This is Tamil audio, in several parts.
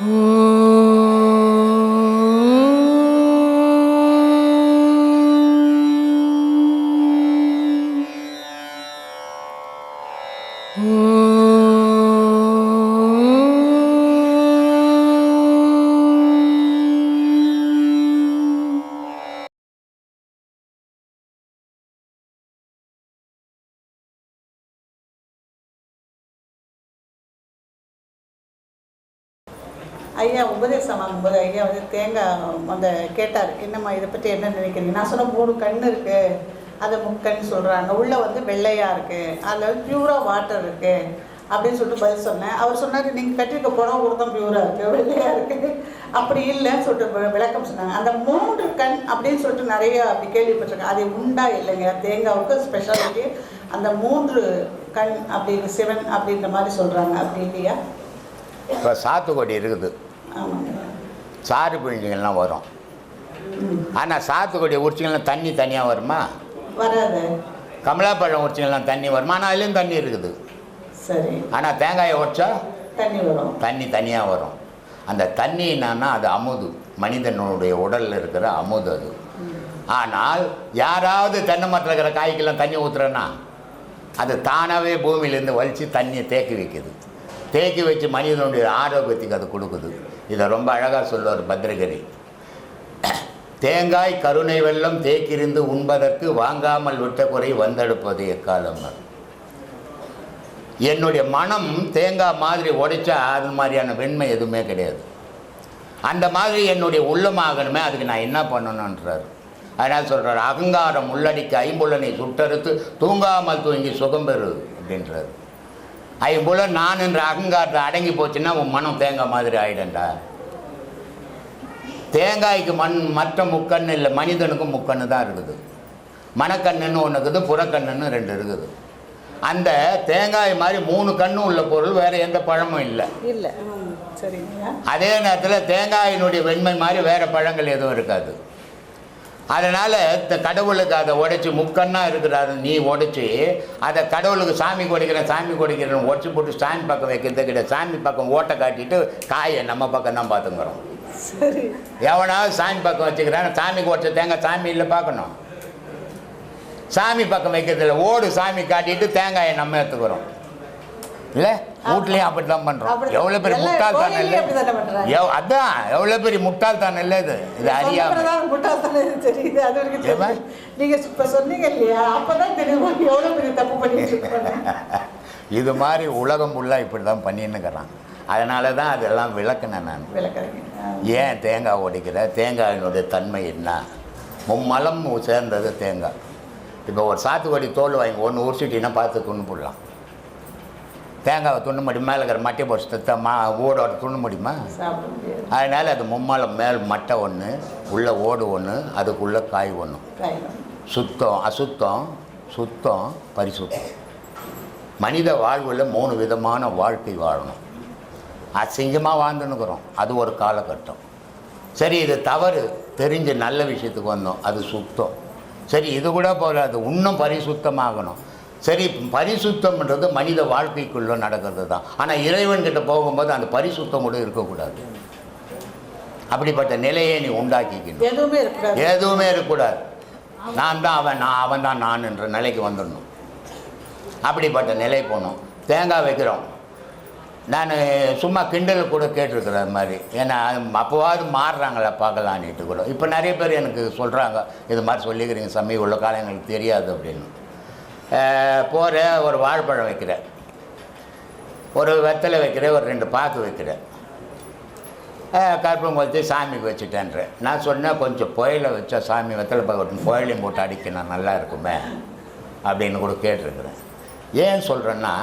Oh. ஐயா உபதேசம் வாங்கும்போது ஐயா வந்து தேங்காய் அந்த கேட்டார். என்னம்மா இதை பற்றி என்ன நினைக்கிறீங்க? நான் சொன்ன மூணு கண் இருக்கு. அதை முக்கன்னு சொல்கிறாங்க உள்ளே வந்து வெள்ளையாக இருக்குது அதில் வந்து பியூராக வாட்டர் இருக்குது அப்படின்னு சொல்லிட்டு பதில் சொன்னேன். அவர் சொன்னார் நீங்கள் கட்டிருக்க புடவை ஒருத்தம் பியூராக இருக்குது வெள்ளையாக இருக்குது அப்படி இல்லைன்னு சொல்லிட்டு விளக்கம் சொன்னாங்க. அந்த மூன்று கண் அப்படின்னு சொல்லிட்டு நிறைய அப்படி கேள்விப்பட்டிருக்கேன். அது உண்டா இல்லைங்க? தேங்காவுக்கு ஸ்பெஷாலிட்டி அந்த மூன்று கண் அப்படின்னு சிவன் அப்படின்ற மாதிரி சொல்கிறாங்க அப்படி இல்லையா? இப்போ சாத்துக்குடி இருக்குது. சாறு பிழிஞ்சிங்கெல்லாம் வரும். ஆனால் சாத்துக்குடி உரிச்சிங்கெல்லாம் தண்ணி தனியாக வருமா? வராது. கமலாப்பழம் உரிச்சிங்கெல்லாம் தண்ணி வருமா? ஆனால் அதுலேயும் தண்ணி இருக்குது. சரி. ஆனால் தேங்காயை உடைச்சா தண்ணி வரும். தண்ணி தனியாக வரும். அந்த தண்ணி என்னன்னா அது அமுது. மனிதனுடைய உடலில் இருக்கிற அமுது அது. ஆனால் யாராவது தென்னை மரத்தில் இருக்கிற காய்க்கெல்லாம் தண்ணி ஊற்றுறேன்னா அது தானாகவே பூமியிலேருந்து வலித்து தண்ணியை தேக்கி வைக்குது. தேக்கி வச்சு மனிதனுடைய ஆரோக்கியத்துக்கு அது கொடுக்குது. இதை ரொம்ப அழகாக சொல்லுவார் பத்ரகிரி. தேங்காய் கருணை வெள்ளம் தேக்கிருந்து உண்பதற்கு வாங்காமல் விட்ட குறை வந்தெடுப்பது எக்காலம்? என்னுடைய மனம் தேங்காய் மாதிரி உடைச்சா அது மாதிரியான வெண்மை எதுவுமே கிடையாது. அந்த மாதிரி என்னுடைய உள்ளமாகணுமே அதுக்கு நான் என்ன பண்ணணுன்றார் அதனால் சொல்கிறார் அகங்காரம் உள்ளடிக்க ஐம்புலனை சுட்டறுத்து தூங்காமல் தூங்கி சுகம் பெறு அப்படின்றார். ஐம்புலன் நான் என்ற அகங்காரத்தை அடங்கி போச்சுன்னா உன் மனம் தேங்காய் மாதிரி ஆயிடண்டா தேங்காய்க்கு மண் மற்ற முக்கண்ணு இல்லை மனிதனுக்கும் முக்கண்ணு தான் இருக்குது. மனக்கண்ணுன்னு ஒன்று இருக்குது புறக்கண்ணுன்னு ரெண்டு இருக்குது. அந்த தேங்காய் மாதிரி மூணு கண்ணும் உள்ள பொருள் வேறு எந்த பழமும் இல்லை. இல்லை. அதே நேரத்தில் தேங்காயினுடைய வெண்மை மாதிரி வேறு பழங்கள் எதுவும் இருக்காது. அதனால் இந்த கடவுளுக்கு அதை உடைச்சி முக்கண்ணா இருக்கிறாரு நீ உடைச்சி அதை கடவுளுக்கு சாமி கொடுக்கிறேன் சாமி கொடுக்கிறேன் உடச்சி போட்டு சாமி பக்கம் வைக்கிறது கிடையாது சாமி பக்கம் ஓட்டை காட்டிட்டு காயை நம்ம பக்கம் தான் பார்த்துக்கிறோம். சரி. எவனாவது சாமி பக்கம் வச்சுக்கிறான் சாமிக்கு உடச்ச தேங்காய் சாமி இல்லை பார்க்கணும். சாமி பக்கம் வைக்கிறதில்ல ஓடு சாமி காட்டிட்டு தேங்காயை நம்ம எடுத்துக்கிறோம். இல்லை? வீட்லேயும் அப்படி தான் பண்ணுறோம் அப்படி- எவ்வளோ பெரிய முட்டாள்தான் கோயில்லையும் இல்லை அதான் எவ்வளோ பெரிய முட்டாள்தான் இல்லை இது. இது முட்டாள்தனம் இது தெரியுது. அது வரைக்கும். நீங்க இப்ப சொன்னீங்க இல்லையா? அப்பதான் தெரியும் எவ்வளவு பெரிய தப்பு பண்ணிட்டு. இது மாதிரி உலகம் ஃபுல்லாக இப்படி தான் பண்ணின்னுக்கிறான் அதனால தான் அதெல்லாம் விளக்குனேன் நான். விளக்குறீங்க. ஆ. ஏன் தேங்காய் உடைக்கிற தேங்காயினுடைய தன்மை என்ன? மும்மலம் சேர்ந்தது தேங்காய். இப்போ ஒரு சாத்துக்குடி தோல் வாங்கி ஒன்று உரிச்சிட்டிங்கன்னா பார்த்து துண்ணு போடலாம். தேங்காவை துண்ணு முடியும்? மேலே இருக்கிற மட்டை போட்டு மா ஓடோட துண்ணு முடியுமா? அதனால் அது மும்மலம் மேல் மட்டை ஒன்று உள்ள ஓடு ஒன்று அதுக்குள்ளே காய் ஒன்று. சுத்தம் அசுத்தம் சுத்தம் பரிசுத்தம். மனித வாழ்வில் மூணு விதமான வாழ்க்கை வாழணும். அசிங்கமாக வாழ்ந்துன்னுக்குறோம். அது ஒரு காலகட்டம். சரி இது தவறு. தெரிஞ்சு நல்ல விஷயத்துக்கு வந்தோம். அது சுத்தம். சரி இது கூட போகாது. இன்னும் பரிசுத்தமாகணும். சரி பரிசுத்தம்ன்றது மனித வாழ்க்கைக்குள்ளே நடக்கிறது தான் ஆனால் இறைவன்கிட்ட போகும்போது அந்த பரிசுத்தம் கூட இருக்கக்கூடாது. அப்படிப்பட்ட நிலையை நீ உண்டாக்கிக்கணும். எதுவுமே இருக்கக்கூடாது. எதுவுமே இருக்கக்கூடாது. நான் தான் அவன் நான் அவன் தான் நான் என்ற நிலைக்கு வந்துடணும். அப்படிப்பட்ட நிலை போகணும். தேங்காய் வைக்கிறோம். நான் சும்மா கிண்டல் கூட கேட்டிருக்கிறேன் அது மாதிரி. ஏன்னா அப்போவாவது மாறுறாங்களா பார்க்கலான்ட்டு கூட. இப்போ நிறைய பேர் எனக்கு சொல்கிறாங்க இது மாதிரி சொல்லிக்கிறீங்க சமீ உள்ள காலம் எங்களுக்கு தெரியாது அப்படின்னு. போகிற ஒரு வாழைப்பழம் வைக்கிறேன் ஒரு வெத்தலை வைக்கிறேன் ஒரு ரெண்டு பாக்கு வைக்கிறேன் கற்பூரம் வச்சு சாமிக்கு வச்சுட்டேன்றேன் நான் சொன்னேன் கொஞ்சம் புயலை வச்சா சாமி வெத்தலை பார்க்கட்டும் புயலையும் போட்டு அடிக்கணும். நல்லா இருக்குமே. அப்படின்னு கூட கேட்டிருக்கிறேன். ஏன் சொல்கிறேன்னா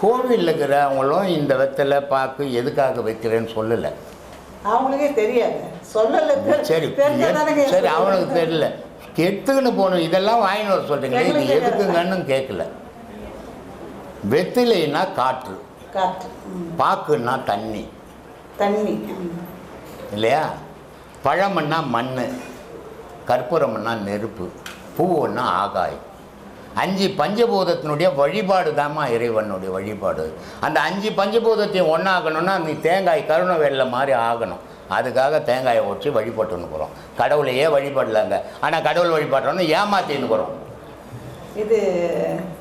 கோவிலில் இருக்கிறவங்களும் இந்த வெத்தலை பாக்கு எதுக்காக வைக்கிறேன்னு சொல்லலை. அவங்களுக்கே தெரியாது. சொல்லல சரி சரி அவனுக்கு தெரியல. எடுத்துக்கின்னு போகணும். இதெல்லாம் வாங்கிட்டு வர சொல்கிறீங்களே இது எதுக்குங்கன்னு கேட்கல. வெத்திலைன்னா காற்று. காற்று. பாக்குன்னா தண்ணி. தண்ணி. இல்லையா? பழம்னா மண் கற்பூரம்னா நெருப்பு. பூவுன்னா ஆகாயம். அஞ்சு பஞ்சபூதத்தினுடைய வழிபாடு தாம்மா இறைவனுடைய வழிபாடு. அந்த அஞ்சு பஞ்சபூதத்தையும் ஒன்றாகணும்னா அந்த தேங்காய் கருணை வெள்ளை மாதிரி ஆகணும். அதுக்காக தேங்காயை உடச்சி வழிபட்டுன்னு போகிறோம் கடவுளையே வழிபடலாங்க. ஆனால் கடவுள் வழிபடுறோன்னு ஏமாத்தின்னு இது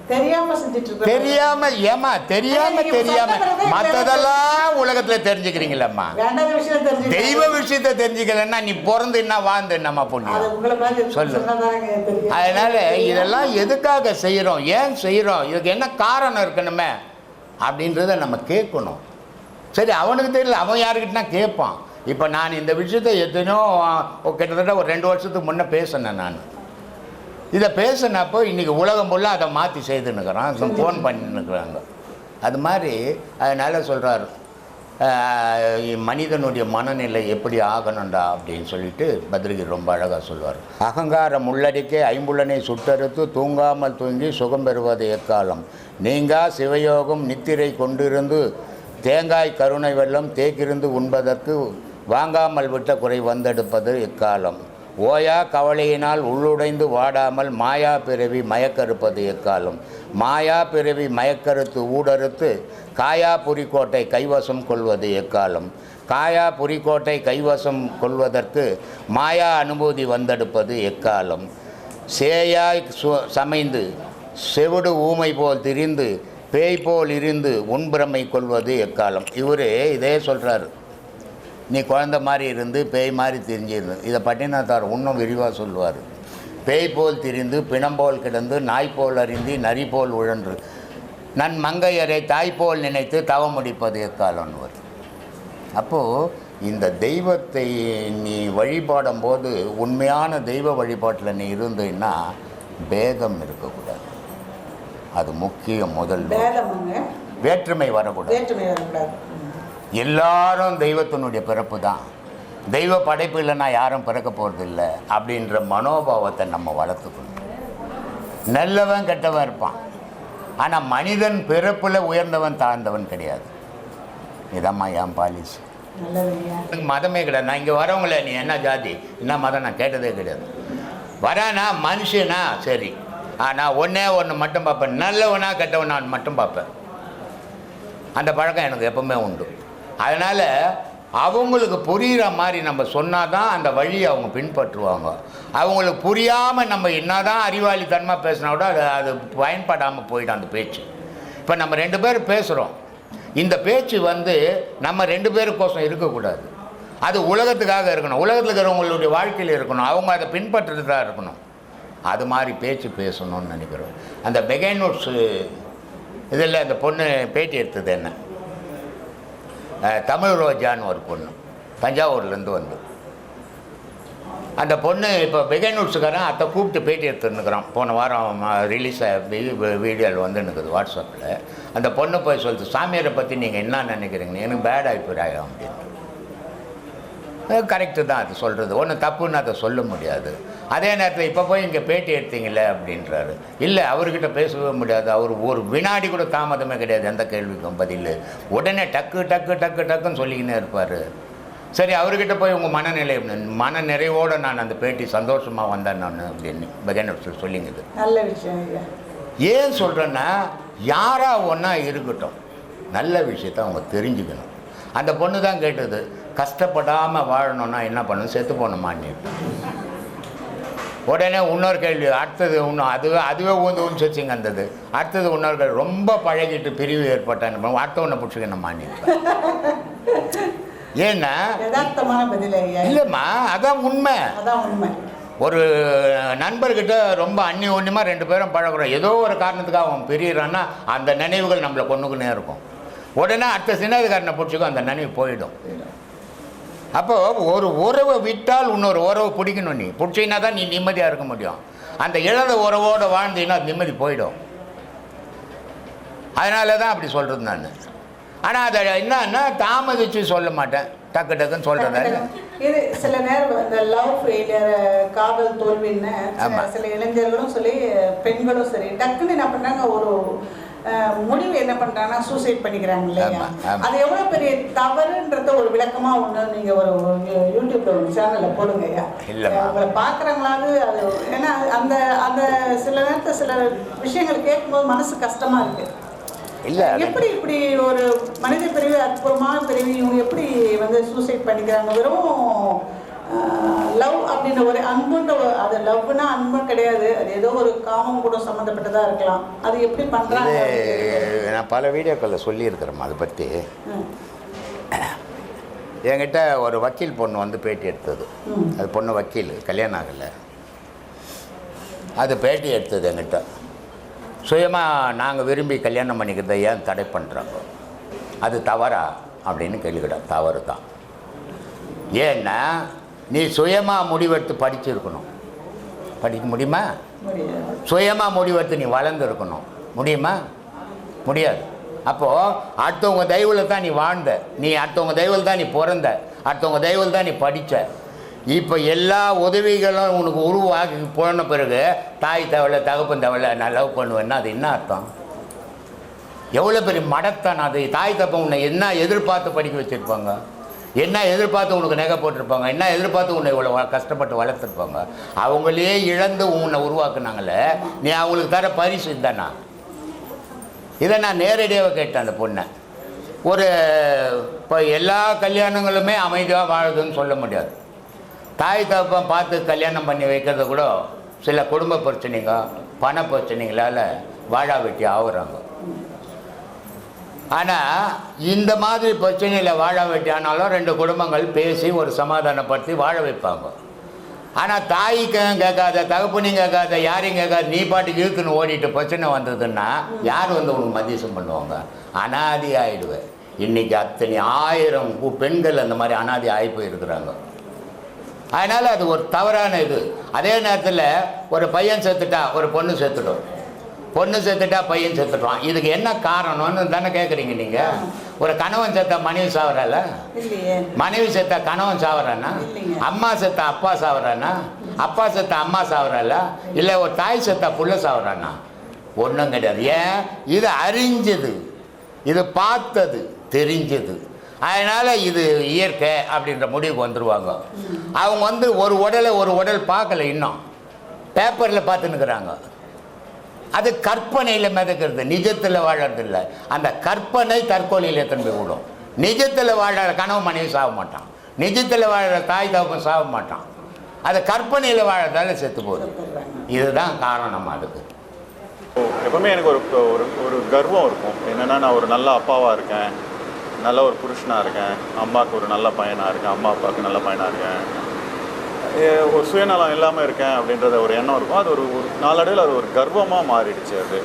தெரியாம செஞ்சுட்டு தெரியாம ஏமா தெரியாம தெரியாம. மற்றதெல்லாம் உலகத்துல தெரிஞ்சுக்கிறீங்களம்மா தெய்வ விஷயத்தை தெரிஞ்சுக்கலன்னா நீ பிறந்து என்ன வாழ்ந்து என்னம்மா உங்களை மாதிரி சொல்லு. அதனால இதெல்லாம் எதுக்காக செய்கிறோம் ஏன் செய்கிறோம் இதுக்கு என்ன காரணம் இருக்கணுமே அப்படின்றத நம்ம கேட்கணும். சரி அவனுக்கு தெரியல. அவன் யாருக்கிட்டனா கேட்பான். இப்போ நான் இந்த விஷயத்தை எத்தனையோ கிட்டத்தட்ட ஒரு ரெண்டு வருஷத்துக்கு முன்னே பேசினேன் நான். இதை பேசினப்போ இன்றைக்கி உலகம் ஃபுல்லாக அதை மாற்றி செய்துன்னுக்குறான் ஃபோன் பண்ணின்னுக்குறாங்க. அது மாதிரி அதனால் சொல்கிறார் மனிதனுடைய மனநிலை எப்படி ஆகணும்டா அப்படின்னு சொல்லிட்டு பத்ரிகர் ரொம்ப அழகாக சொல்வார். அகங்காரம் உள்ளடிக்கே ஐம்புலனை சுட்டறுத்து தூங்காமல் தூங்கி சுகம் பெறுவது எக்காலம்? நீங்கா சிவயோகம் நித்திரை கொண்டிருந்து தேங்காய் கருணை வெள்ளம் தேக்கிருந்து உண்பதற்கு வாங்காமல் விட்ட குறை வந்தெடுப்பது எக்காலம்? ஓயா கவலையினால் உள்ளுடைந்து வாடாமல் மாயா பிறவி மயக்கறுப்பது எக்காலம்? மாயா பிறவி மயக்கறுத்து ஊடறுத்து காயா புரிக்கோட்டை கைவசம் கொள்வது எக்காலம்? காயா புரிக்கோட்டை கைவசம் கொள்வதற்கு மாயா அனுபூதி வந்தெடுப்பது எக்காலம்? சேயாய் சு- சமைந்து செவிடு ஊமை போல் திரிந்து பேய் போல் இருந்து உண்பிரமை கொள்வது எக்காலம்? இவர் இதே சொல்கிறாரு நீ குழந்த மாதிரி இருந்து பேய் மாதிரி திரிஞ்சிருந்து இதை பட்டினத்தார் இன்னும் விரிவாக சொல்லுவார். பேய் போல் திரிந்து பிணம் போல் கிடந்து நாய் போல் அறிந்து நரி போல் உழன்று. நன் மங்கையரை தாய் போல் நினைத்து தவம் முடிப்பது எக்காலன்னுவர் அப்போது இந்த தெய்வத்தை நீ வழிபாடும் போது உண்மையான தெய்வ வழிபாட்டில் நீ இருந்தீன்னா பேதம் இருக்கக்கூடாது. அது முக்கியம் முதல் வேற்றுமை வரக்கூடாது. வேற்றுமை வரக்கூடாது. எல்லாரும் தெய்வத்தினுடைய பிறப்பு தான். தெய்வ படைப்பு இல்லைன்னா யாரும் பிறக்க போகிறதில்ல அப்படின்ற மனோபாவத்தை நம்ம வளர்த்துக்கணும். நல்லவன் கெட்டவன் இருப்பான். ஆனால் மனிதன் பிறப்பில் உயர்ந்தவன் தாழ்ந்தவன் கிடையாது. இதம்மா என் பாலிசி மதமே கிடையாது. நான் இங்கே வரவங்கள நீ என்ன ஜாதி? என்ன மதம்? நான் கேட்டதே கிடையாது. வரானா மனுஷனா? சரி. ஆனால் ஒன்றே ஒன்று மட்டும் பார்ப்பேன். நல்லவனா கெட்டவனான்னு மட்டும் பார்ப்பேன். அந்த பழக்கம் எனக்கு எப்பவுமே உண்டு. அதனால் அவங்களுக்கு புரிகிற மாதிரி நம்ம சொன்னால் தான் அந்த வழியை அவங்க பின்பற்றுவாங்க. அவங்களுக்கு புரியாமல் நம்ம என்ன தான் அறிவாளித்தனமாக பேசினா கூட அது அது பயன்படாமல் போயிடும் அந்த பேச்சு. இப்போ நம்ம ரெண்டு பேர் பேசுகிறோம் இந்த பேச்சு வந்து நம்ம ரெண்டு பேருக்கோசம் இருக்கக்கூடாது. அது உலகத்துக்காக இருக்கணும். உலகத்தில் இருக்கிறவங்களுடைய வாழ்க்கையில் இருக்கணும். அவங்க அதை பின்பற்றுறதா இருக்கணும். அது மாதிரி பேச்சு பேசணும்னு நினைக்கிறோம். அந்த பெகைனோட்ஸு இதில் அந்த பொண்ணு பேட்டி எடுத்தது என்ன? தமிழ் ரோஜான்னு ஒரு பொண்ணு. தஞ்சாவூர்லேருந்து வந்து அந்த பொண்ணு இப்போ பெகைனூட்ஸுக்காரன் அத்தை கூப்பிட்டு பேட்டி எடுத்துருந்துக்கிறான் போன வாரம் ரிலீஸ் வீடியோவில் வந்துன்னுக்குது இருக்குது வாட்ஸ்அப்பில் அந்த பொண்ணு போய் சொல்லுது சாமியாரை பற்றி நீங்கள் என்ன நினைக்கிறீங்க எனக்கு பேட் அபிப்பிராயம் அப்படின்னு. கரெக்டு தான் அது சொல்கிறது ஒன்றும் தப்புன்னு அதை சொல்ல முடியாது. அதே நேரத்தில் இப்போ போய் இங்கே பேட்டி எடுத்தீங்களே அப்படின்றாரு. இல்லை அவர்கிட்ட பேசவே முடியாது. அவர் ஒரு வினாடி கூட தாமதமே கிடையாது. எந்த கேள்விக்கும் பதில். உடனே டக்கு டக்கு டக்கு டக்குன்னு சொல்லிக்கினே இருப்பார். சரி அவர்கிட்ட போய் உங்கள் மனநிலை? மன நிறைவோடு நான் அந்த பேட்டி சந்தோஷமாக வந்தேன் நான் அப்படின்னு பகேன் சொல்லிங்குது நல்ல விஷயம் ஏன் சொல்கிறேன்னா யாராக ஒன்றா இருக்கட்டும். நல்ல விஷயத்த அவங்க தெரிஞ்சுக்கணும். அந்த பொண்ணு தான் கேட்டது. கஷ்டப்படாமல் வாழணும்னா என்ன பண்ணணும் செத்து போகணுமான்னு உடனே இன்னொரு கேள்வி அடுத்தது இன்னும் அதுவே அதுவே ஊந்து ஊந்து வச்சுங்க அந்தது அடுத்தது இன்னொரு கேள்வி ரொம்ப பழகிட்டு பிரிவு ஏற்பட்டான் அடுத்த ஒன்றை ஏன்னா யதார்த்தமான பதில் ஐயா. இல்லைம்மா அதான் உண்மை. ஒரு நண்பர்கிட்ட ரொம்ப அந்நியோன்யமாக ரெண்டு பேரும் பழகுறோம். ஏதோ ஒரு காரணத்துக்காக அவன் பிரியறான்னா அந்த நினைவுகள் நம்மளை கொண்டுக்குன்னே இருக்கும். உடனே அடுத்த சின்னதுக்காரனை பிடிச்சிக்கும் அந்த நினைவு போயிடும். அப்போ ஒரு உறவை விட்டால் இன்னொரு உறவை பிடிக்கணும் நீ. பிடிச்சிங்கன்னா தான் நீ நிம்மதியாக இருக்க முடியும். அந்த இழந்த உறவோடு வாழ்ந்தீங்கன்னா நிம்மதி போயிடும். அதனால தான் அப்படி சொல்கிறது நான். ஆனால் அதை என்னன்னா தாமதித்து சொல்ல மாட்டேன். டக்கு டக்குன்னு சொல்கிறதால இது சில நேரம் இந்த லவ் ஃபெயிலியர் காதல் தோல்வின்னு சில- இளைஞர்களும் சரி பெண்களும் சரி டக்குன்னு என்ன பண்றாங்க ஒரு முடிவு என்ன பண்றாங்கன்னா சூசைட் பண்ணிக்கிறாங்க இல்லையா. அது எவ்வளவு பெரிய தவறுன்றத ஒரு விளக்கமா ஒண்ணு நீங்க ஒரு யூடியூப்ல ஒரு சேனல்ல போடுங்க ஐயா. உங்களை அது ஏன்னா அந்த அந்த சில நேரத்துல சில விஷயங்கள் கேட்கும்போது மனசு கஷ்டமா இருக்கு இல்லை எப்படி இப்படி ஒரு மனித பிரிவு அற்புதமான பிரிவு இவங்க எப்படி வந்து சூசைட் பண்ணிக்கிறாங்க வெறும் லவ் அப்படின்ற ஒரு அன்புன்ற அது லவ்னா அன்பு கிடையாது. அது ஏதோ ஒரு காமம் கூட சம்மந்தப்பட்டதா இருக்கலாம். அது எப்படி பண்றாங்க இது நான் பல வீடியோக்களில் சொல்லியிருக்கிறேம்மா அதை பற்றி என்கிட்ட ஒரு வக்கீல் பொண்ணு வந்து பேட்டி எடுத்தது. அது பொண்ணு வக்கீல் கல்யாணம் ஆகலை. அது பேட்டி எடுத்தது என்கிட்ட. சுயமாக நாங்கள் விரும்பி கல்யாணம் பண்ணிக்கிறதை ஏன் தடை பண்ணுறாங்க அது தவறா? அப்படின்னு கேள்விக்கிட்ட தவறு தான் ஏன்னா நீ சுயமாக முடிவெடுத்து படிச்சிருக்கணும். படிக்க முடியுமா? சுயமாக முடிவெடுத்து நீ வளர்ந்துருக்கணும். முடியுமா? முடியாது. அப்போது அடுத்தவங்க தெய்வில் தான் நீ வாழ்ந்த. நீ அடுத்தவங்க தெய்வில் தான் நீ பிறந்த. அடுத்தவங்க தெய்வில் தான் நீ படித்த இப்போ எல்லா உதவிகளும் உனக்கு உருவாக்கி போன பிறகு தாய் தவளை தகப்பன் தவளை நான் லவ் பண்ணுவேன்னா அது என்ன அர்த்தம்? எவ்வளோ பெரிய மடத்தான் அது. தாய் தப்பம் உன்னை என்ன எதிர்பார்த்து படிக்க வச்சுருப்பாங்க? என்ன எதிர்பார்த்து உனக்கு நகை போட்டிருப்பாங்க? என்ன எதிர்பார்த்து உன்னை இவ்வளோ கஷ்டப்பட்டு வளர்த்துருப்பாங்க? அவங்களே இழந்து உன்னை உருவாக்குனாங்களே நீ அவங்களுக்கு தர பரிசு தானா இதை நான் நேரடியாக கேட்டேன் அந்த பொண்ணை. ஒரு இப்போ எல்லா கல்யாணங்களுமே அமைதியாக வாழுதுன்னு சொல்ல முடியாது. தாய் தப்பம் பார்த்து கல்யாணம் பண்ணி வைக்கிறது கூட சில குடும்ப பிரச்சனைங்க பண பிரச்சனைகளால் வாழா வெட்டி ஆகுறாங்க. ஆனால் இந்த மாதிரி பிரச்சனையில் வாழ வெட்டி ரெண்டு குடும்பங்கள் பேசி ஒரு சமாதானப்படுத்தி வாழ வைப்பாங்க. ஆனால் தாய்க்கும் கேட்காத தகப்பனையும் கேட்காத யாரையும் கேட்காத நீ பாட்டுக்கு இழுத்துன்னு ஓடிட்டு பிரச்சனை வந்ததுன்னா யார் வந்து உனக்கு மத்தியசம் பண்ணுவாங்க? அனாதி ஆயிடுவேன். இன்னைக்கு அத்தனை ஆயிரம் பெண்கள் அந்த மாதிரி அனாதி ஆகி போயிருக்கிறாங்க. அதனால் அது ஒரு தவறான இது. அதே நேரத்தில் ஒரு பையன் செத்துட்டா ஒரு பொண்ணு செத்துடும். பொண்ணு செத்துட்டா பையன் செத்துட்டான் இதுக்கு என்ன காரணம்னு தானே கேட்குறீங்க நீங்கள் ஒரு கணவன் செத்தா மனைவி இல்லையே. மனைவி செத்தா கணவன் சாவறானா. அம்மா செத்தா அப்பா சாவறானா? அப்பா செத்தா அம்மா சாவறால இல்லை ஒரு தாய் செத்தா புள்ள சாவறானா? ஒன்றும் கிடையாது. ஏன்? இது அறிஞ்சது. இது பார்த்தது. தெரிஞ்சது. அதனால் இது இயற்கை அப்படின்ற முடிவுக்கு வந்துடுவாங்க அவங்க வந்து ஒரு உடலை ஒரு உடல் பார்க்கல இன்னும். பேப்பரில் பார்த்துன்னுக்குறாங்க. அது கற்பனையில் மிதக்கிறது. நிஜத்தில் வாழறது இல்லை அந்த கற்பனை தற்கொலையில் எத்தனை போய் விடும். நிஜத்தில் வாழற கனவு மனைவி சாக மாட்டான். நிஜத்தில் வாழற தாய் தகப்பன் சாக மாட்டான். அது கற்பனையில் வாழறதால செத்து போகுது. இதுதான் காரணம் அதுக்கு. எப்பவுமே எனக்கு ஒரு ஒரு ஒரு கர்வம் இருக்கும். என்னென்னா நான் ஒரு நல்ல அப்பாவாக இருக்கேன். நல்ல ஒரு புருஷனாக இருக்கேன். அம்மாவுக்கு ஒரு நல்ல பையனாக இருக்கேன். அம்மா அப்பாவுக்கு நல்ல பையனாக இருக்கேன். ஒரு சுயநலம் இல்லாமல் இருக்கேன் அப்படின்றத ஒரு எண்ணம் இருக்கும். அது ஒரு ஒரு நாளடைவில் அது ஒரு கர்வமாக மாறிடுச்சு அது.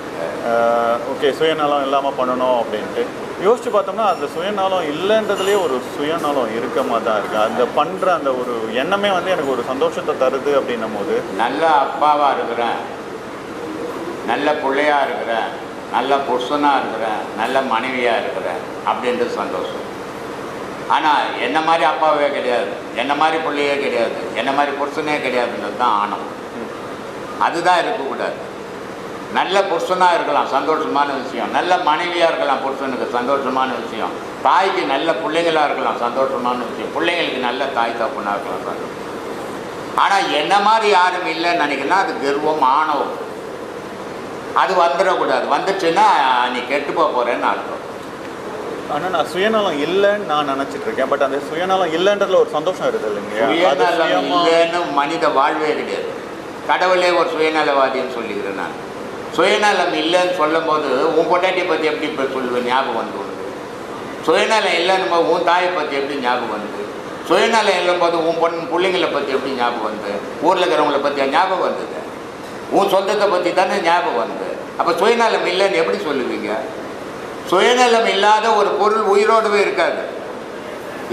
ஓகே சுயநலம் இல்லாமல் பண்ணணும் அப்படின்ட்டு. யோசிச்சு பார்த்தோம்னா அந்த சுயநலம் இல்லைன்றதுலேயே ஒரு சுயநலம் இருக்க மாதிரி தான் இருக்குது அந்த பண்ணுற அந்த ஒரு எண்ணமே வந்து எனக்கு ஒரு சந்தோஷத்தை தருது அப்படின்னும் போது. நல்ல அப்பாவாக இருக்கிறேன். நல்ல பிள்ளையா இருக்கிறேன். நல்ல புருஷனாக இருக்கிறேன். நல்ல மனைவியாக இருக்கிறேன் அப்படின்றது சந்தோஷம். ஆனால் என்ன மாதிரி அப்பாவே கிடையாது. என்ன மாதிரி பிள்ளையே கிடையாது. என்ன மாதிரி புருஷனே கிடையாதுன்றது தான் ஆணவம். அதுதான் இருக்கக்கூடாது. நல்ல புருஷனாக இருக்கலாம் சந்தோஷமான விஷயம். நல்ல மனைவியாக இருக்கலாம் புருஷனுக்கு சந்தோஷமான விஷயம். தாய்க்கு நல்ல பிள்ளைங்களாக இருக்கலாம் சந்தோஷமான விஷயம். பிள்ளைங்களுக்கு நல்ல தாய் தப்புனாக இருக்கலாம் சந்தோஷம். ஆனால் என்ன மாதிரி யாரும் இல்லைன்னு நினைக்கிறேன்னா அது கர்வம் ஆணவம். அது வந்துடக்கூடாது. வந்துச்சுன்னா நீ கெட்டு போக போகிறேன்னு அர்த்தம். ஆனால் நான் சுயநலம் இல்லைன்னு நான் நினச்சிட்டு இருக்கேன். பட் அந்த சுயநலம் இல்லைன்றதுல ஒரு சந்தோஷம் இருக்குது இல்லைங்க இல்லைன்னு மனித வாழ்வே கிடையாது. கடவுளே ஒரு சுயநலவாதின்னு சொல்லிக்கிறேன் நான். சுயநலம் இல்லைன்னு சொல்லும்போது உன் பொண்டாட்டியை பற்றி எப்படி இப்போ சொல்லுவேன் ஞாபகம் வந்து உனக்கு. சுயநலம் இல்லைன்னு போது உன் தாயை பற்றி எப்படி ஞாபகம் வந்து? சுயநலம் இல்லைம்போது உன் பொண்ணு பிள்ளைங்களை பற்றி எப்படி ஞாபகம் வந்து? ஊரில் இருக்கிறவங்கள பற்றி ஞாபகம் வந்தது? உன் சொந்தத்தை பற்றி தானே ஞாபகம் வந்து அப்போ சுயநலம் இல்லைன்னு எப்படி சொல்லுவீங்க? சுயநலம் இல்லாத ஒரு பொருள் உயிரோடவே இருக்காது.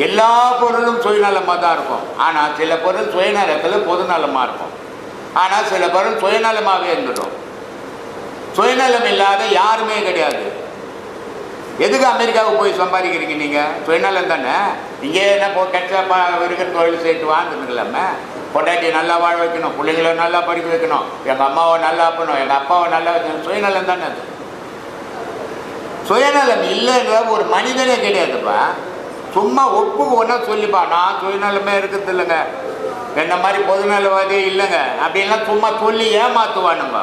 எல்லா பொருளும் சுயநலமாக தான் இருக்கும். ஆனால் சில பொருள் சுயநலத்தில் பொதுநலமாக இருக்கும். ஆனால் சில பொருள் சுயநலமாகவே இருந்துடும். சுயநலம் இல்லாத யாருமே கிடையாது. எதுக்கு அமெரிக்காவுக்கு போய் சம்பாதிக்கிறீங்க நீங்கள் சுயநலம் தானே? இங்கே என்ன போ கெட்டப்பா இருக்கிற தொழில் செய்து வாழ்ந்துருக்கலாமே? பொண்டாட்டியை நல்லா வாழ வைக்கணும் பிள்ளைங்கள நல்லா படிக்க வைக்கணும் எங்கள் அம்மாவை நல்லா பண்ணணும் எங்கள் அப்பாவை நல்லா வைக்கணும் சுயநலம் தானே அது. சுயநலம் இல்லைன்ற ஒரு மனிதனே கிடையாதுப்பா. சும்மா ஒப்புக்கு ஒன்றா சொல்லிப்பா நான் சுயநலமே இருக்கிறது இல்லைங்க. என்ன மாதிரி பொதுநலவாதியே இல்லைங்க. அப்படின்லாம் சும்மா சொல்லி ஏமாத்துவானுங்க.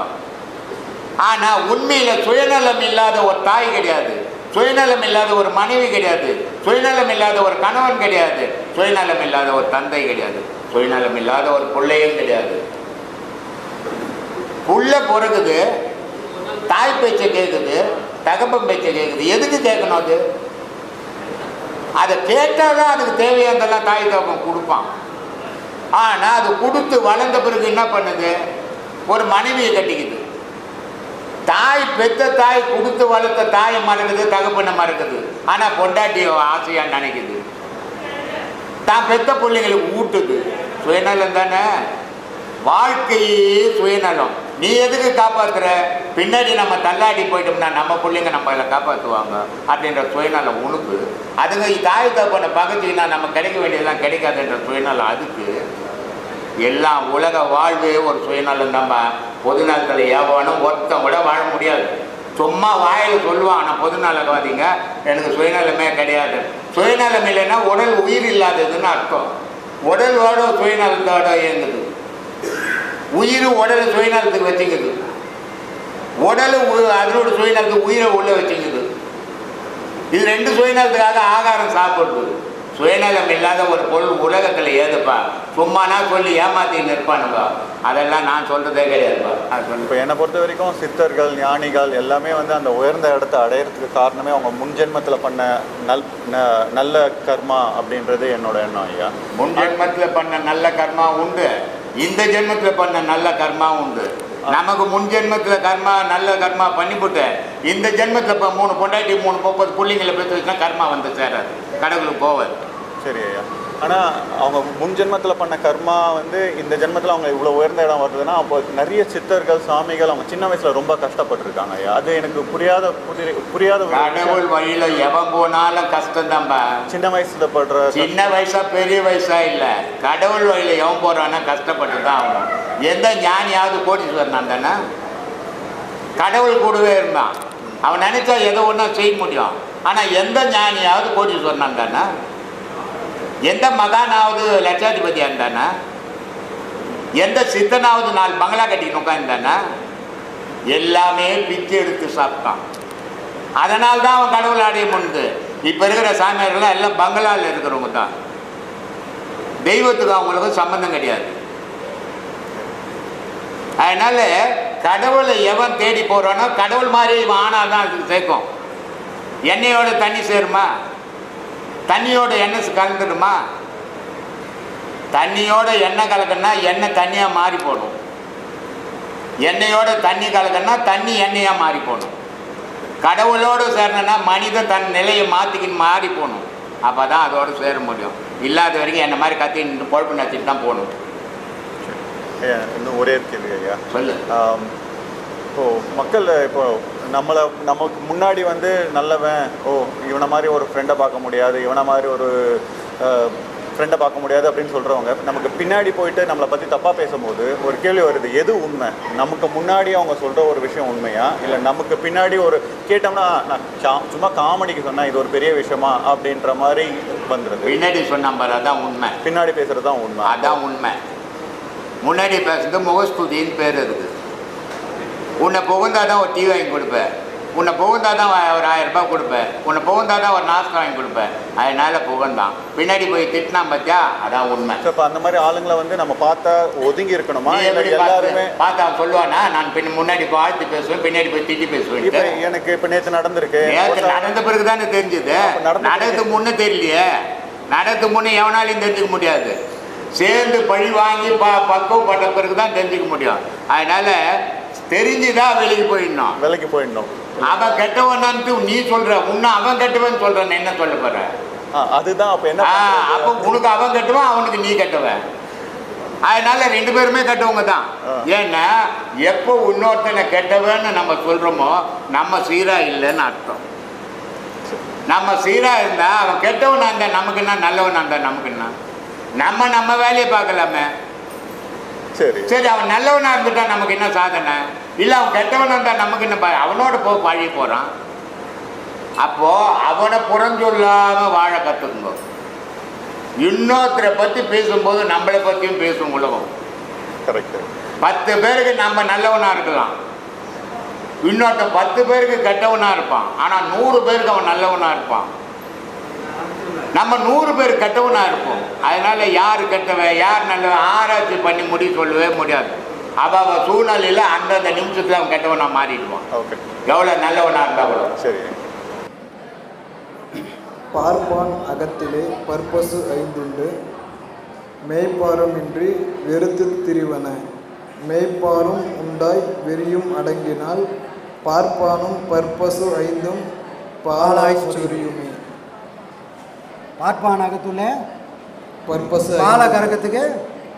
ஆனால் உண்மையில் சுயநலம் இல்லாத ஒரு தாய் கிடையாது. சுயநலம் இல்லாத ஒரு மனைவி கிடையாது. சுயநலம் இல்லாத ஒரு கணவன் கிடையாது. சுயநலம் இல்லாத ஒரு தந்தை கிடையாது. சுயநலம் இல்லாத ஒரு பிள்ளையும் கிடையாது. புள்ள பிறகுது தாய் பேச்சை கேட்குது தகப்பன் பேச்சை கேட்குது எதுக்கு கேட்கணும் அது? அதை கேட்டால் தான் அதுக்கு தேவையானதெல்லாம் தாய் தகப்பன் கொடுப்பான். ஆனால் அது கொடுத்து வளர்ந்த பிறகு என்ன பண்ணுது? ஒரு மனைவியை கட்டிக்குது. தாய் பெத்த தாய் கொடுத்து வளர்த்த தாயை மறக்குது தகப்பனை மறக்குது. ஆனால் பொண்டாட்டி ஆசையாக நினைக்குது. தான் பெத்த பிள்ளைங்களுக்கு ஊட்டுது. சுயநலம் தானே? வாழ்க்கையே சுயநலம். நீ எதுக்கு காப்பாற்றுற பின்னாடி நம்ம தள்ளாடி போயிட்டோம்னா நம்ம பிள்ளைங்க நம்மளை காப்பாற்றுவாங்க அப்படின்ற சுயநலம் உனக்கு. அதுங்க தாய் தகப்பனை பகச்சிங்கன்னா நம்ம கிடைக்க வேண்டியதெல்லாம் கிடைக்காதுன்ற சுயநலம் அதுக்கு. எல்லாம் உலக வாழ்வே ஒரு சுயநலம் நம்ம. பொதுநலத்தில் எவனும் ஒருத்தம் கூட வாழ முடியாது. சும்மா வாயில் சொல்லுவான் ஆனால் பொது நலவாதிங்க எனக்கு சுயநலமே கிடையாது. சுயநலம் இல்லைன்னா உடல் உயிர் இல்லாததுன்னு அர்த்தம். உடலோட சுயநலத்தோட இயங்குது. உயிர் உடலை சுயநலத்துக்கு வச்சுக்குது. உடல் அதனோட சுயநலத்துக்கு உயிரை உள்ள வச்சுக்குது. இது ரெண்டு சுயநலத்துக்காக ஆகாரம் சாப்பிடுது. சுயநலம் இல்லாத ஒரு பொருள் உலகத்தில் ஏதுப்பா? சும்மானா சொல்லி ஏமாத்தி நிற்பானுங்க. அதெல்லாம் நான் சொல்றதே கிடையாதுப்பா. இப்போ என்னை பொறுத்த வரைக்கும் சித்தர்கள் ஞானிகள் எல்லாமே வந்து அந்த உயர்ந்த இடத்த அடையிறதுக்கு காரணமே அவங்க முன் ஜென்மத்தில் பண்ண நல் நல்ல கர்மா அப்படின்றது என்னோட எண்ணம் ஐயா. முன் ஜென்மத்தில் பண்ண நல்ல கர்மா உண்டு. இந்த ஜென்மத்தில் பண்ண நல்ல கர்மா உண்டு. நமக்கு முன் ஜென்மத்தில் கர்மா நல்ல கர்மா பண்ணிவிட்டு இந்த ஜென்மத்தில் இப்போ மூணு பொண்டாட்டி மூணு முப்பது பிள்ளைங்களை பெற்று வச்சுனா கர்மா வந்து சேராது. கடவுளுக்கு போவாது சரி ஐயா. ஆனால் அவங்க முன் ஜென்மத்தில் பண்ண கர்மா வந்து இந்த ஜென்மத்தில் அவங்க இவ்வளோ உயர்ந்த இடம் வருதுன்னா அப்போ நிறைய சித்தர்கள் சாமிகள் அவங்க சின்ன வயசில் ரொம்ப கஷ்டப்பட்டிருக்காங்க. அது எனக்கு புரியாத புரி- புரியாத. கடவுள் வழியில் எவன் போனாலும் கஷ்டம்தான்பா சின்ன வயசுல படுற சின்ன வயசா பெரிய வயசா இல்லை. கடவுள் வழியில் எவன் போகிறான்னா கஷ்டப்பட்டு தான் ஆகணும். எந்த ஞானியாவது கோடீஸ்வரன் தானே? கடவுள் கூடவே இருந்தான். அவன் நினைச்சா எதை ஒன்றா செய்ய முடியும். ஆனால் எந்த ஞானியாவது கோடீஸ்வரன் தானே? எந்த மகானாவது லட்சாதிபதியாக இருந்தானா எந்த சித்தனாவது நாலு பங்களா கட்டிட்டு உட்காந்துதானே எல்லாமே பிச்சு எடுத்து சாப்பிட்டான். அதனால தான் அவன் கடவுள் அடைய முடிந்து இப்போ இருக்கிற சாமியார்கள்லாம் எல்லாம் பங்களாவில் இருக்கிறவங்க தான். தெய்வத்துக்கு அவங்களுக்கு சம்பந்தம் கிடையாது. அதனால கடவுளை எவன் தேடி போறானோ கடவுள் மாதிரி இவன் ஆனால் தான் அதுக்கு சேர்க்கும். எண்ணெயோட தண்ணி சேருமா? தண்ணியோட எண்ணெய் கலந்துடுமா தண்ணியோட எண்ணெய் கலக்கணும்னா எண்ணெய் தண்ணியாக மாறி போடும். எண்ணெயோட தண்ணி கலக்கணும்னா தண்ணி எண்ணெயாக மாறி போடும். கடவுளோடு சேரணும்னா மனிதன் தன் நிலையை மாற்றிக்கின்னு மாறி போகணும். அப்போ தான் அதோடு சேர முடியும். இல்லாத வரைக்கும் என்ன மாதிரி கத்தி பொழப்பு நச்சுட்டு தான் போகணும். இன்னும் ஒரே கேள்வி ஐயா. சொல்லு. ஆம், இப்போ மக்கள் இப்போ நம்மளை நமக்கு முன்னாடி வந்து நல்லவன் ஓ இவனை மாதிரி ஒரு ஃப்ரெண்டை பார்க்க முடியாது இவனை மாதிரி ஒரு ஃப்ரெண்டை பார்க்க முடியாது அப்படின்னு சொல்கிறவங்க நமக்கு பின்னாடி போயிட்டு நம்மளை பற்றி தப்பாக பேசும்போது ஒரு கேள்வி வருது எது உண்மை? நமக்கு முன்னாடி அவங்க சொல்கிற ஒரு விஷயம் உண்மையா? இல்லை நமக்கு பின்னாடி ஒரு கேட்டோம்னா நான் சா- சும்மா காமெடிக்கு சொன்னால் இது ஒரு பெரிய விஷயமா? அப்படின்ற மாதிரி வந்துடுது பின்னாடி சொன்ன அதான் உண்மை. பின்னாடி பேசுகிறது தான் உண்மை. அதான் உண்மை. முன்னாடி பேசுறது முகஸ்துதின்னு பேர் இருக்குது. உன்னை புகுந்தா தான் ஒரு டிவி வாங்கி கொடுப்பேன். உன்னை புகுந்தா தான் ஒரு ஆயிரம் ரூபாய் கொடுப்பேன். உன்னை புகுந்தா தான் ஒரு நாஸ்கா வாங்கி கொடுப்பேன். அதனால புகழ்ந்தான். பின்னாடி போய் திட்டினா பார்த்தியா அதான் உண்மை. இப்போ அந்த மாதிரி ஆளுங்களை வந்து நம்ம பார்த்தா ஒதுங்கி இருக்கணுமா? எல்லாருமே பார்த்து சொல்லுவானா? நான் பின் முன்னாடி வாழ்த்து பேசுவேன் பின்னாடி போய் திட்டி பேசுவேன் எனக்கு இப்போ நேற்று நடந்திருக்கு. நேற்று நடந்த பிறகு தானே தெரிஞ்சுது. அப்ப நடந்த நடந்து முன்னே தெரியலையே. நடந்து முன்னே எவனாலையும் தெரிஞ்சுக்க முடியாது. சேர்ந்து பழி வாங்கி ப பக்குவப்பட்ட பிறகு தான் தெரிஞ்சுக்க முடியும். அதனால தெரிஞ்சுதான் வெளியே போயிடணும். வேலைக்கு போயிடணும். அவன் கெட்டவனான்ட்டு நீ சொல்ற உன்னை அவன் கெட்டவன் சொல்றேன் என்ன சொல்ல போற? அதுதான் அப்போ என்ன? அப்போ உனக்கு அவன் கெட்டவன் அவனுக்கு நீ கெட்டவன் அதனால ரெண்டு பேருமே கெட்டவங்க தான். ஏன்னா எப்போ இன்னொருத்தனை கெட்டவன்னு நம்ம சொல்றோமோ நம்ம சீரா இல்லைன்னு அர்த்தம். நம்ம சீரா இருந்தா அவன் கெட்டவனா இருந்தா நமக்கு என்ன நல்லவனா இருந்தா நமக்கு என்ன நம்ம நம்ம வேலையை பார்க்கலாமே. சரி. சரி அவன் நல்லவனா இருந்துட்டா நமக்கு என்ன சாதனை? இல்லை அவன் கெட்டவனா இருந்தா நமக்கு என்ன அவனோட போ பழகி போறான். அப்போ அவனை புறஞ்சொல்லாம வாழ கற்றுக்குங்க இன்னொருத்தரை பற்றி பேசும்போது நம்மளை பற்றியும் பேசும் உலகம். கரெக்டு பத்து பேருக்கு நம்ம நல்லவனா இருக்கலாம். இன்னொருத்த பத்து பேருக்கு கெட்டவனா இருப்பான். ஆனா நூறு பேருக்கு அவன் நல்லவனா இருப்பான். நம்ம நூறு பேர் கெட்டவனா இருப்போம். அதனால யார் கெட்டவன் யார் நல்லவன் ஆராய்ச்சி பண்ணி முடி சொல்லவே முடியாது. அவ அவ சூழ்நிலையில அந்தந்த நிமிஷத்துல அவன் கெட்டவனா மாறிடுவான். ஓகே எவ்வளவு நல்லவனா இருந்தா கூட. சரி. பார்ப்பான் அகத்திலே பற்பசு ஐந்துண்டு. மேய்ப்பாருமின்றி வெறுத்து திரிவன. மேய்ப்பாரும் உண்டாய் வெறியும் அடங்கினால் பார்ப்பானும் பற்பசு ஐந்தும் பாலாய் சொரியுமே. பார்ப்பானகத்துள்ள பற்பசு பாலை ஐந்து. கறக்கிறதுக்கு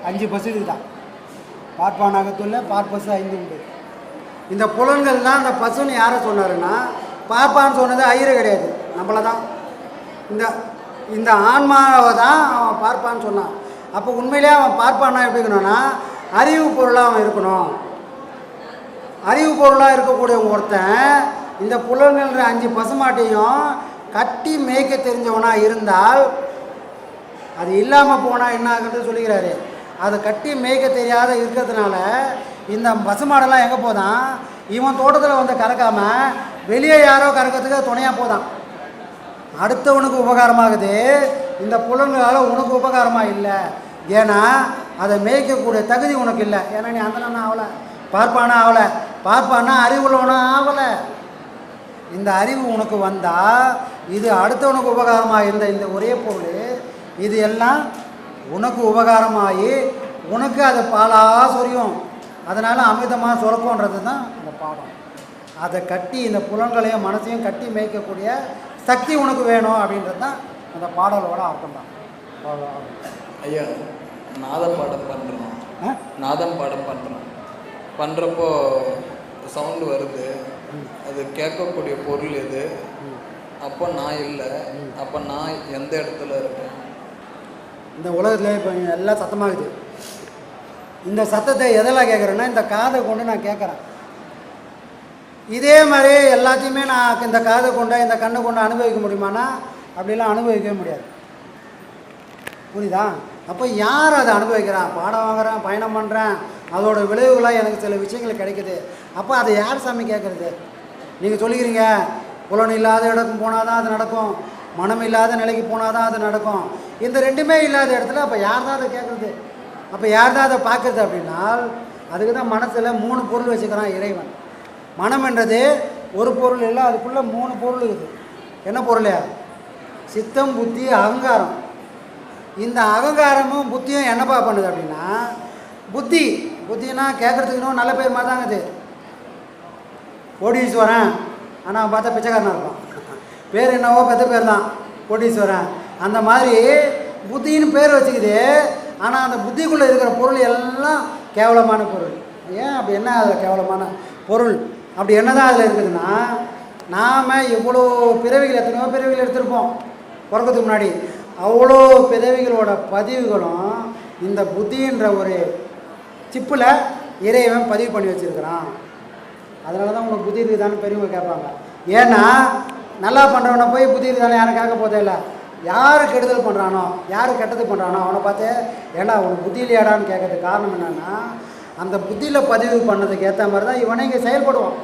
அஞ்சு பசு இதுதான் பார்ப்பானகத்துள்ள பார்ப்பசு ஐந்து உண்டு. இந்த புலன்கள் தான் இந்த பசுன்னு யாரை சொன்னாருன்னா பார்ப்பான்னு சொன்னது ஐயரு கிடையாது. நம்மளை தான் இந்த இந்த ஆன்மாவை தான் அவன் பார்ப்பான்னு சொன்னான். அப்போ உண்மையிலேயே அவன் பார்ப்பான்னா எப்படி இருக்கணும்னா அறிவு பொருளாக அவன் இருக்கணும். அறிவு பொருளாக இருக்கக்கூடிய ஒருத்தன் இந்த புலன்கள்ன்ற அஞ்சு பசுமாட்டையும் கட்டி மேய்க்க தெரிஞ்சவனா இருந்தால் அது இல்லாமல் போனால் என்ன ஆகுறது சொல்லிக்கிறாரு அதை கட்டி மேய்க்க தெரியாத இருக்கிறதுனால இந்த பசுமாடெல்லாம் எங்கே போதான்? இவன் தோட்டத்தில் வந்து கறக்காமல் வெளியே யாரோ கறக்கிறதுக்கு துணையாக போதான். அடுத்தவனுக்கு உபகாரமாகுது இந்த புலன்களால் உனக்கு உபகாரமாக இல்லை. ஏன்னா அதை மேய்க்கக்கூடிய தகுதி உனக்கு இல்லை. ஏன்னா நீ அந்த ஆகலை பார்ப்பானா ஆகலை பார்ப்பானா அறிவுள்ளவனா ஆகலை இந்த அறிவு உனக்கு வந்தால் இது அடுத்தவனுக்கு உபகாரமாக இருந்த இந்த ஒரே பொருள் இது எல்லாம் உனக்கு உபகாரமாகி உனக்கு அது பாலாக சொரியும். அதனால் அமிர்தமாக சுரக்கும்ன்றது தான் இந்த பாடம். அதை கட்டி இந்த புலன்களையும் மனசையும் கட்டி மேய்க்கக்கூடிய சக்தி உனக்கு வேணும் அப்படின்றது தான் அந்த பாடலோட அர்த்தம் தான். ஐயா நாதம் பாடம் பண்ணுறோம்? நாதம் பாடம் பண்ணுறோம் பண்ணுறப்போ சவுண்டு வருது. அது கேட்கக்கூடிய பொருள் எது? அப்போ நான் இல்லை. அப்போ நான் எந்த இடத்துல இருக்கேன்? இந்த உலகத்தில் இப்போ எல்லாம் சத்தமாகுது. இந்த சத்தத்தை எதெல்லாம் கேட்குறேன்னா இந்த காதை கொண்டு நான் கேட்குறேன். இதே மாதிரி எல்லாத்தையுமே நான் இந்த காதை கொண்டு இந்த கண்ணை கொண்டு அனுபவிக்க முடியுமானா? அப்படிலாம் அனுபவிக்கவே முடியாது. புரியுதா? அப்போ யார் அதை அனுபவிக்கிறான் பாடம் வாங்குறேன் பயணம் பண்ணுறேன் அதோட விளைவுகளாக எனக்கு சில விஷயங்கள் கிடைக்குது. அப்போ அதை யார் சாமி கேட்குறது நீங்கள் சொல்லிக்கிறீங்க புலன் இல்லாத இடத்துக்கு போனால் தான் அது நடக்கும் மனம் இல்லாத நிலைக்கு போனால் தான் அது நடக்கும். இந்த ரெண்டுமே இல்லாத இடத்துல அப்போ யார் தான் அதை கேட்குறது அப்போ யார் தான் அதை பார்க்குறது அப்படின்னா அதுக்கு தான் மனசில் மூணு பொருள் வச்சுக்கிறான் இறைவன். மனம் என்றது ஒரு பொருள் இல்லை அதுக்குள்ளே மூணு பொருள் இருக்குது. என்ன பொருள்? சித்தம் புத்தி அகங்காரம். இந்த அகங்காரமும் புத்தியும் என்னப்பா பண்ணுது அப்படின்னா புத்தி புத்தினா கேட்குறதுக்கு இன்னும் நல்ல பேர் மாதிரி தாங்க கோடீஸ்வரன். ஆனால் அவன் பார்த்தா பிச்சைக்காரனாக இருப்பான். பேர் என்னவோ பெத்த பேர் தான். கோடீஸ்வரன். அந்த மாதிரி புத்தின்னு பேர் வச்சுக்குது. ஆனால் அந்த புத்திக்குள்ளே இருக்கிற பொருள் எல்லாம் கேவலமான பொருள். ஏன் அப்படி என்ன அதில் கேவலமான பொருள்? அப்படி என்ன தான் அதில் இருக்குதுன்னா நாம் எவ்வளோ பிறவிகள் எத்தனையோ பிறவிகள் எடுத்திருப்போம் பிறக்கிறதுக்கு முன்னாடி. அவ்வளோ பிறவிகளோட பதிவுகளும் இந்த புத்தின்ற ஒரு சிப்பில் இறைவன் பதிவு பண்ணி வச்சுருக்கிறான். அதனால தான் உனக்கு புத்தி இருக்குதான்னு பெரியவங்க கேட்பாங்க. ஏன்னா நல்லா பண்ணுறவனை போய் புத்தி இருக்குதானே யாரும் கேட்க போதே இல்லை. யார் கெடுதல் பண்ணுறானோ யார் கெட்டது பண்ணுறானோ அவனை பார்த்து ஏடா உனக்கு புத்தி இல்லையாடான்னு கேட்கறதுக்கு காரணம் என்னென்னா அந்த புத்தியில் பதிவு பண்ணதுக்கு ஏற்ற மாதிரி தான் இவனை இங்கே செயல்படுவான்.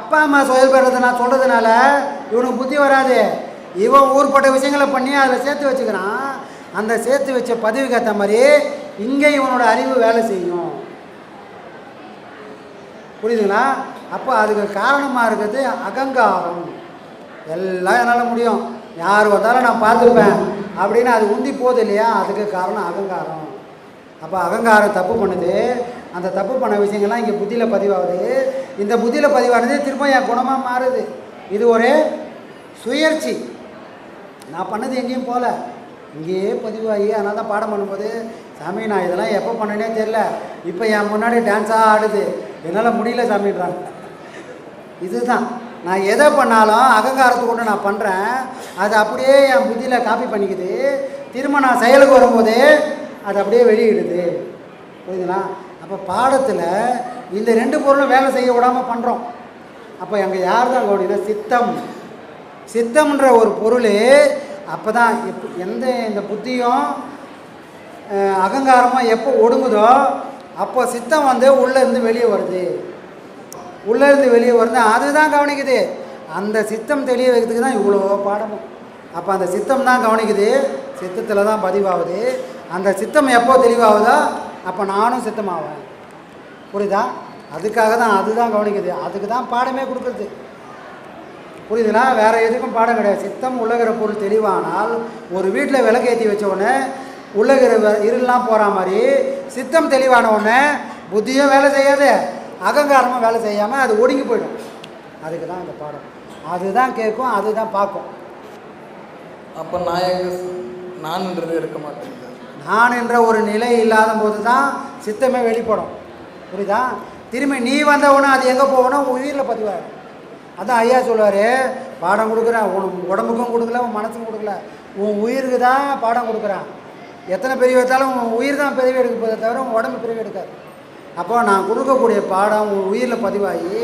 அப்பா அம்மா செயல்படுறது நான் சொல்கிறதுனால இவனுக்கு புத்தி வராது. இவன் ஊர்பட்ட விஷயங்களை பண்ணி அதில் சேர்த்து வச்சுக்கிறான். அந்த சேர்த்து வச்ச பதிவுக்கு ஏற்ற மாதிரி இங்கே இவனோட அறிவு வேலை செய்யும். புரியுதுங்களா? அப்போ அதுக்கு காரணமாக இருக்கிறது அகங்காரம். எல்லாம் என்னால் முடியும். யார் வந்தாலும் நான் பார்த்துருப்பேன் அப்படின்னு அது உந்தி போகுது இல்லையா? அதுக்கு காரணம் அகங்காரம். அப்போ அகங்காரம் தப்பு பண்ணுது. அந்த தப்பு பண்ண விஷயங்கள்லாம் இங்கே புத்தியில் பதிவாகுது. இந்த புத்தியில் பதிவானது திரும்ப என் குணமாக மாறுது. இது ஒரு சுயற்சி நான் பண்ணது எங்கேயும் போகல இங்கேயே பதிவாகி அதனால தான் பாடம் பண்ணும்போது சாமி நான் இதெல்லாம் எப்போ பண்ணனே தெரில இப்போ என் முன்னாடி டான்ஸாக ஆடுது. என்னால் முடியல சாமின்றாங்க இதுதான். நான் எதை பண்ணாலும் அகங்காரத்தை கொண்டு நான் பண்ணுறேன் அது அப்படியே என் புத்தியில் காப்பி பண்ணிக்குது. திரும்ப நான் செயலுக்கு வரும்போது அது அப்படியே வெளியிடுது. புரியுதுங்களா? அப்போ பாடத்தில் இந்த ரெண்டு பொருளும் வேலை செய்ய விடாமல் பண்ணுறோம் அப்போ எங்கள் யார் தான் கவனினா சித்தம். சித்தம்ன்ற ஒரு பொருள் அப்போ தான் எப் எந்த இந்த புத்தியும் அகங்காரமாக எப்போ ஒடுங்குதோ அப்போ சித்தம் வந்து உள்ளேருந்து வெளியே வருது. உள்ளேருந்து வெளியே வருது. அதுதான் கவனிக்குது. அந்த சித்தம் தெளிய வைக்கிறதுக்கு தான் இவ்வளோ பாடமும். அப்போ அந்த சித்தம் தான் கவனிக்குது. சித்தத்தில் தான் பதிவாகுது. அந்த சித்தம் எப்போ தெளிவாகுதோ அப்போ நானும் சித்தமாவேன். புரியுதா? அதுக்காக தான் அதுதான் கவனிக்குது. அதுக்கு தான் பாடமே கொடுக்குறது. புரியுதுன்னா வேறு எதுக்கும் பாடம் கிடையாது. சித்தம் உலகிற பொருள் தெளிவானால் ஒரு வீட்டில் விளக்கு ஏற்றி வச்ச உடனே உள்ளகிற வெ- இருள்லாம் போகிற மாதிரி சித்தம் தெளிவான உடனே புத்தியும் வேலை செய்யாது அகங்காரமும் வேலை செய்யாமல் அது ஒடுங்கி போயிடும். அதுக்கு தான் அந்த பாடம். அதுதான் கேட்கும் அதுதான் பார்க்கும். அப்போ நான் நான்ன்றது இருக்க மாட்டேங்குது. நான் என்ற ஒரு நிலை இல்லாத போது தான் சித்தமே வெளிப்படும். புரியுதா? திரும்பி நீ வந்த உடனே அது எங்கே போகணும் உயிரில் பதிவாயிடும். அதான் ஐயா சொல்லுவார் பாடம் கொடுக்குறேன் உன் உடம்புக்கும் கொடுக்கல உன் மனசுக்கும் கொடுக்கல. உன் உயிருக்கு தான் பாடம் கொடுக்குறான். எத்தனை பிரிவு எடுத்தாலும் உன் உயிர் தான் பிரிவு எடுக்க போதே தவிர உன் உடம்பு பிரிவு எடுக்காது. அப்போ நான் கொடுக்கக்கூடிய பாடம் உன் உயிரில் பதிவாகி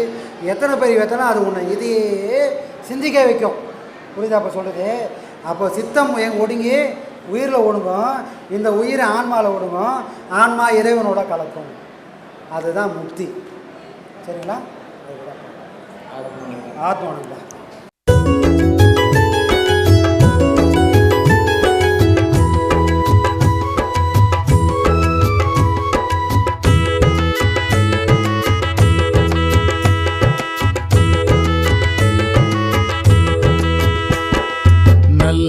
எத்தனை பிரிவு எடுத்தாலும் அது உன்னை இதையே சிந்திக்க வைக்கும். புரியுதா அப்போ சொல்கிறது அப்போ சித்தம் எங்க ஒடுங்கி உயிரில் ஒடுங்கும். இந்த உயிர் ஆன்மாவில் ஒடுங்கும். ஆன்மா இறைவனோட கலக்கும். அதுதான் முக்தி. சரிங்களா? ஆத்மானந்தா